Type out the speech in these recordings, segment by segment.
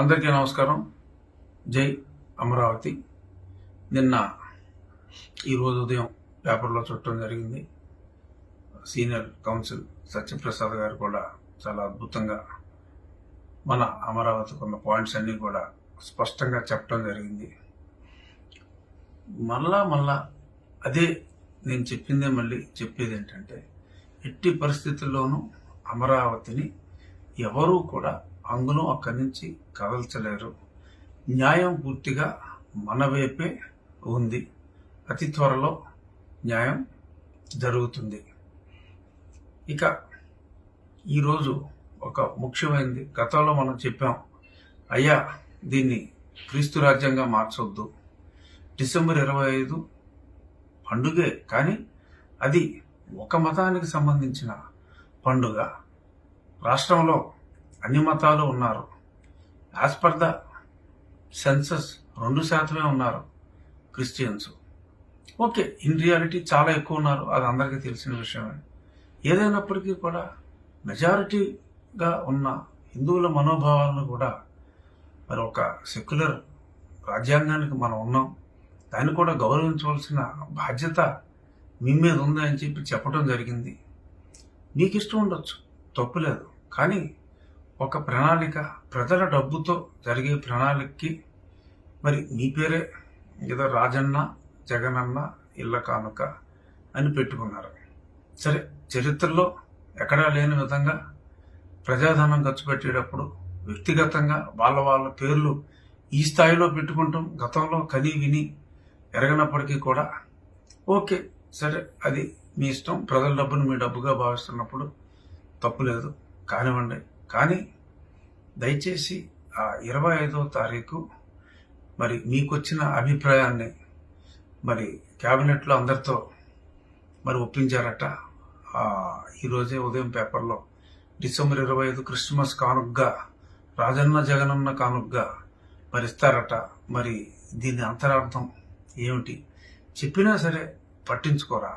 అందరికీ నమస్కారం. జై అమరావతి. నిన్న ఈరోజు ఉదయం పేపర్లో చుట్టడం జరిగింది. సీనియర్ కౌన్సిల్ సత్యప్రసాద్ గారు కూడా చాలా అద్భుతంగా మన అమరావతికి ఉన్న పాయింట్స్ అన్నీ కూడా స్పష్టంగా చెప్పడం జరిగింది. మళ్ళా మళ్ళా అదే నేను చెప్పిందే మళ్ళీ చెప్పేది ఏంటంటే ఎట్టి పరిస్థితుల్లోనూ అమరావతిని ఎవరూ కూడా అంగుళం అక్కడి నుంచి కదల్చలేరు. న్యాయం పూర్తిగా మన వైపే ఉంది. అతి త్వరలో న్యాయం జరుగుతుంది. ఇక ఈరోజు ఒక ముఖ్యమైనది గతంలో మనం చెప్పాం అయ్యా దీన్ని క్రీస్తు రాజ్యంగా మార్చొద్దు. డిసెంబర్ ఇరవై ఐదు పండుగే కానీ అది ఒక మతానికి సంబంధించిన పండుగ. రాష్ట్రంలో అన్ని మతాలు ఉన్నారు. యాజ్ పర్ ద సెన్సస్ రెండు శాతమే ఉన్నారు క్రిస్టియన్స్. ఓకే ఇన్ రియాలిటీ చాలా ఎక్కువ ఉన్నారు అది అందరికీ తెలిసిన విషయమే. ఏదైనప్పటికీ కూడా మెజారిటీగా ఉన్న హిందువుల మనోభావాలను కూడా మరి ఒక సెక్యులర్ రాజ్యాంగానికి మనం ఉన్నాం. దాన్ని కూడా గౌరవించవలసిన బాధ్యత మీ మీద ఉంది అని చెప్పి చెప్పడం జరిగింది. నీకు ఇష్టం ఉండొచ్చు తప్పులేదు కానీ ఒక ప్రణాళిక ప్రజల డబ్బుతో జరిగే ప్రణాళికకి. మరి మీ పేరే? ఏదో రాజన్న జగనన్న ఇళ్ళ కానుక అని పెట్టుకున్నారు. సరే చరిత్రలో ఎక్కడా లేని విధంగా ప్రజాధనం ఖర్చు పెట్టేటప్పుడు వ్యక్తిగతంగా వాళ్ళ వాళ్ళ పేర్లు ఈ స్థాయిలో పెట్టుకుంటాం గతంలో కని విని ఎరగనప్పటికీ కూడా. ఓకే సరే అది మీ ఇష్టం. ప్రజల డబ్బును మీ డబ్బుగా భావిస్తున్నప్పుడు తప్పులేదు కానివ్వండి. కానీ దయచేసి ఆ ఇరవై ఐదో తారీఖు మరి మీకు వచ్చిన అభిప్రాయాన్ని మరి క్యాబినెట్లో అందరితో మరి ఒప్పించారట. ఈరోజే ఉదయం పేపర్లో డిసెంబర్ ఇరవై ఐదు క్రిస్మస్ కానుగ్గా రాజన్న జగనన్న కానుగ్గా మరి ఇస్తారట. మరి దీని అంతరార్థం ఏమిటి? చెప్పినా సరే పట్టించుకోరా?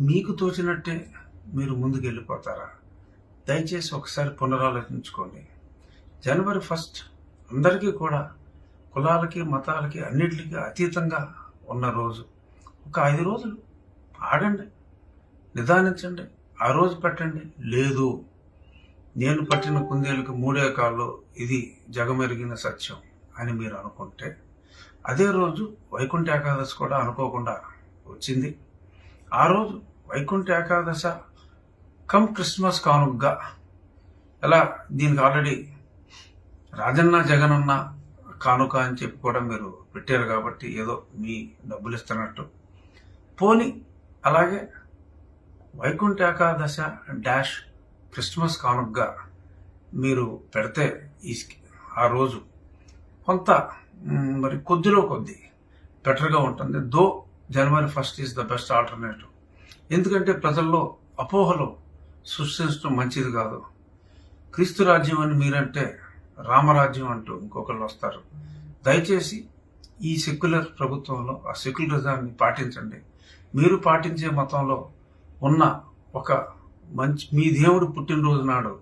మీకు తోచినట్టే మీరు ముందుకు వెళ్ళిపోతారా దయచేసి ఒకసారి పునరాలోచించుకోండి. జనవరి ఫస్ట్ అందరికీ కూడా కులాలకి మతాలకి అన్నిటికీ అతీతంగా ఉన్న రోజు. ఒక ఐదు రోజులు ఆడండి నిదానించండి ఆ రోజు పెట్టండి. లేదు నేను పట్టిన కుందేలకు మూడే కాళ్ళు ఇది జగమెరిగిన సత్యం అని మీరు అనుకుంటే అదే రోజు వైకుంఠ ఏకాదశి కూడా అనుకోకుండా వచ్చింది. ఆ రోజు వైకుంఠ ఏకాదశ కమ్ క్రిస్మస్ కానుగ్గా. ఎలా? దీనికి ఆల్రెడీ రాజన్న జగనన్న కానుక అని చెప్పి కూడా మీరు పెట్టారు కాబట్టి ఏదో మీ డబ్బులు ఇస్తున్నట్టు పోని అలాగే వైకుంఠ ఏకాదశ డాష్ క్రిస్మస్ కానుకగా మీరు పెడితే ఈ స్కి- ఆ రోజు కొంత మరి కొద్దిలో కొద్ది బెటర్గా ఉంటుంది. Though January first is the best alternative. ఎందుకంటే ప్రజల్లో అపోహలు సృష్టించడం మంచిది కాదు. క్రీస్తు రాజ్యం అని మీరంటే రామరాజ్యం అంటూ ఇంకొకళ్ళు వస్తారు. దయచేసి ఈ సెక్యులర్ ప్రభుత్వంలో ఆ సెక్యులరిజాన్ని పాటించండి. మీరు పాటించే మతంలో ఉన్న ఒక మంచి మీ దేవుడు పుట్టినరోజు నాడు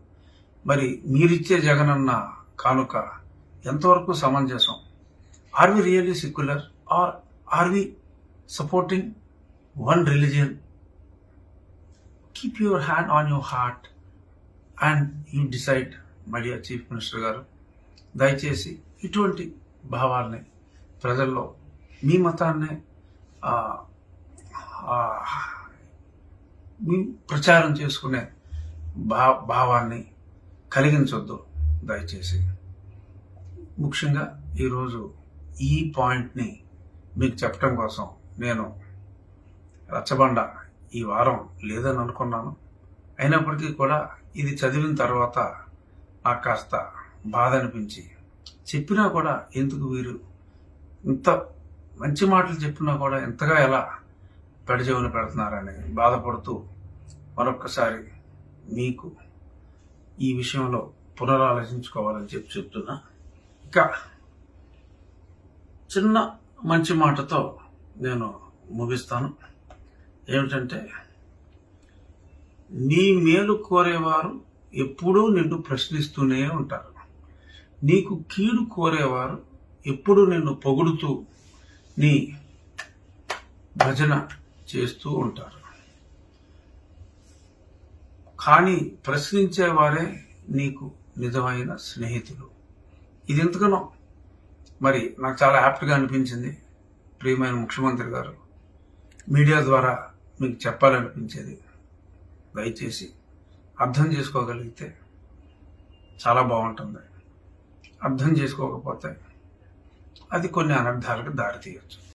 మరి మీరిచ్చే జగనన్న కానుక ఎంతవరకు సమంజసం? Are we really secular or or we supporting one religion keep your hand on your heart and you decide my dear chief minister garu దయచేసి ఇటువంటి భావాల్ని ప్రజల్లో మీ మతాన్ని మీ ప్రచారం చేసుకునే భా భావాన్ని కలిగించొద్దు. దయచేసి ముఖ్యంగా ఈరోజు ఈ పాయింట్ని మీకు చెప్పడం కోసం నేను రచ్చబండ ఈ వారం లేదని అనుకున్నాను. అయినప్పటికీ కూడా ఇది చదివిన తర్వాత నాకు కాస్త బాధ అనిపించి చెప్పినా కూడా ఎందుకు వీరు ఇంత మంచి మాటలు చెప్పినా కూడా ఎంతగా ఎలా పెడచెవిన పెడుతున్నారని బాధపడుతూ మరొక్కసారి మీకు ఈ విషయంలో పునరాలోచించుకోవాలని చెప్పి చెప్తున్నా. ఇక చిన్న మంచి మాటతో నేను ముగిస్తాను. ఏమిటంటే నీ మేలు కోరేవారు ఎప్పుడూ నిన్ను ప్రశ్నిస్తూనే ఉంటారు. నీకు కీడు కోరేవారు ఎప్పుడు నిన్ను పొగుడుతూ నీ భజన చేస్తూ ఉంటారు. కానీ ప్రశ్నించేవారే నీకు నిజమైన స్నేహితులు. ఇది ఎంతగానో మరి నాకు చాలా హ్యాపీగా అనిపించింది ప్రియమైన ముఖ్యమంత్రి గారు. మీడియా ద్వారా మీకు చెప్పాలనిపించేది. దయచేసి అర్థం చేసుకోగలిగితే చాలా బాగుంటుంది. అర్థం చేసుకోకపోతే అది కొన్ని అనర్థాలకు దారితీయచ్చు